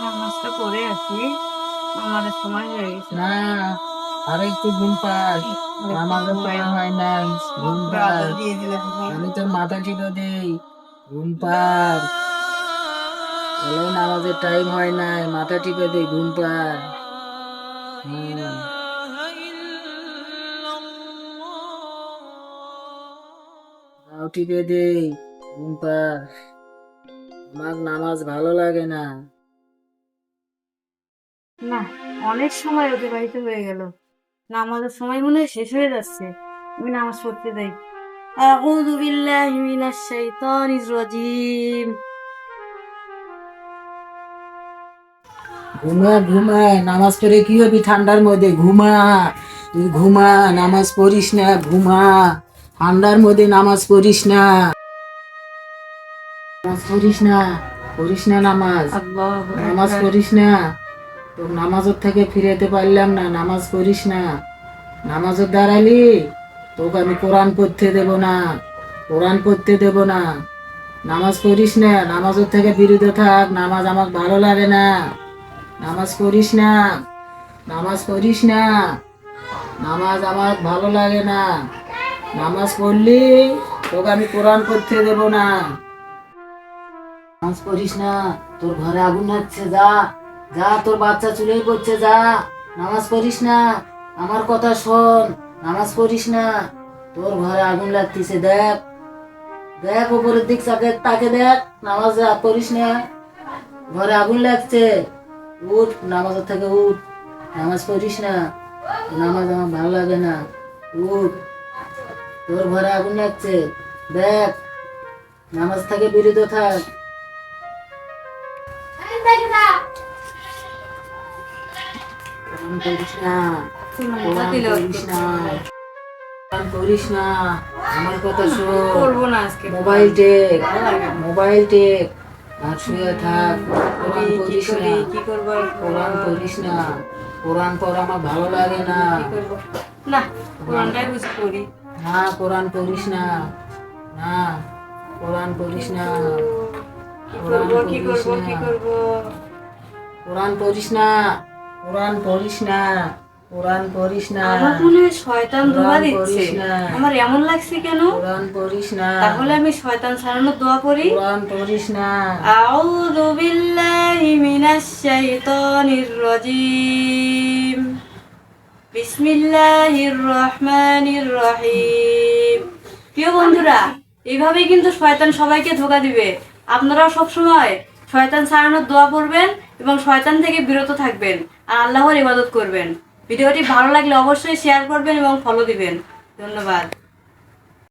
নামাজটা করে আসি আমাদের সময় হয়ে গেছে। না আর একটু ঘুম পাস। টাইম হয় না ঘুম পাস। আমি তোর মাথা টিপে দেই। ঘুম পার বলে নামাজের টাইম হয় নাই মাথা টিপে দেই ঘুম পার হুম। পাও টিপে দেই ঘুম পার আমার নামাজ ভালো লাগে না। না অনেক সময় অতিবাহিত হয়ে গেল। নামাজের সময় মনে হয় শেষ হয়ে যাচ্ছে। আমি নামাজ পড়তে যাই। আউযু বিল্লাহি মিনাশ শাইতানির রাজিম। ঘুমা ঘুমা নামাজ পড়ে কি হবে ঠান্ডার মধ্যে? ঘুমা ঘুমা নামাজ পড়িস না ঘুমা। ঠান্ডার মধ্যে নামাজ পড়িস না। নামাজ পড়িস না পড়িস না নামাজ। নামাজ পড়িস না। তোর নামাজের থেকে ফিরেতে পারলাম না নামাজ পড়িস না। নামাজের দাঁড়ালি তোকে আমি কোরআন পড়তে দেব না কোরআন পড়তে দেব না। নামাজ পড়িস না নামাজের থেকে বিরত থাক নামাজ আমার ভালো লাগে না। নামাজ পড়িস না নামাজ পড়িস না। নামাজ আমার ভালো লাগে না। নামাজ পড়লি তোকে আমি কোরআন পড়তে দেব না। নামাজ পড়িস না, তোর ঘরে আগুন লাগছে, যা। যা, তোর বাচ্চা চুলেই পড়ছে, যা। নামাজ পড়িস না, আমার কথা শোন, নামাজ পড়িস না। তোর ঘরে আগুন লাগতেছে, দেখ। দেখ, উপরের দিক তাকে তাকে দেখ, নামাজ পড়িস না। ঘরে আগুন লাগছে, উঠ, নামাজের থেকে উঠ। নামাজ পড়িস না, নামাজ আমার ভালো লাগে না, উঠ। তোর ঘরে আগুন লাগছে, দেখ। নামাজ থেকে বিরত থাক। পড়িস না? না। কোরআন না। আমার কথা শোন। করব না আজকে। মোবাইল টেক ভালো লাগে না। মোবাইল টেক আর শুয়ে থাক। কোরআন কি পড়িস করি না। কি করব কোরআন পড়িস না। কোরআন পড়া আমার ভালো লাগে না। না কোরআনটাই বুঝে করি না কোরআন পড়িস না। না কোরআন পড়িস না। কোরআন পড়িস না। কোরআন পড়িস না কোরআন পড়িস না শয়তান দোয়া দিচ্ছে। আমার এমন লাগছে কেন? কোরআন পড়িস না। তাহলে আমি শয়তান ছাড়ানোর দোয়া করি। কোরআন পড়িস না। আউযু বিল্লাহি মিনাশ শাইতানির রাজিম। বিসমিল্লাহির রহমানির রহিম। বন্ধুরা এভাবেই কিন্তু শয়তান সবাইকে ধোকা দিবে। আপনারাও সবসময় শয়তান ছাড়ানোর দোয়া পড়বেন এবং শয়তান থেকে বিরত থাকবেন আর আল্লাহর ইবাদত করবেন। ভিডিওটি ভালো লাগলে অবশ্যই শেয়ার করবেন এবং ফলো দিবেন। ধন্যবাদ।